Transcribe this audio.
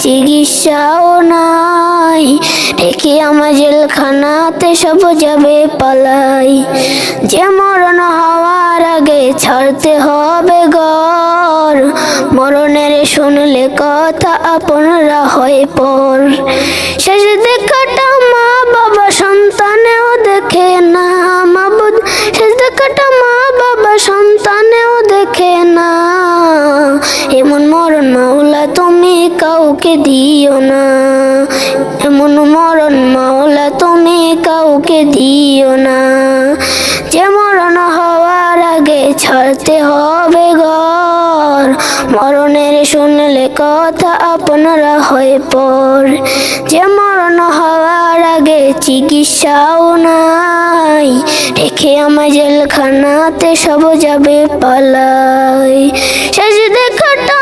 চিকিৎসাও নাই। রেখে আমার জেলখানাতে সব যাবে পালাই। যে মরণ হওয়ার আগে ছাড়তে হবে গর মরণের শুনলে কথা আপনারা হয় পর শেষ দেখাটা মা বাবা সন্তানেও কাউকে দিও না। এমন মরণ মাওলা তুমি কাউকে দিও না। যে মরণ হওয়ার আগে ছাড়তে হবে ঘর। মরণের শুনলে কথা আপনারা হয়ে পর যে মরণ হওয়ার আগে চিকিৎসাও নাই। রেখে আমার জেলখানাতে সব যাবে পালাই শেষ দেখাটা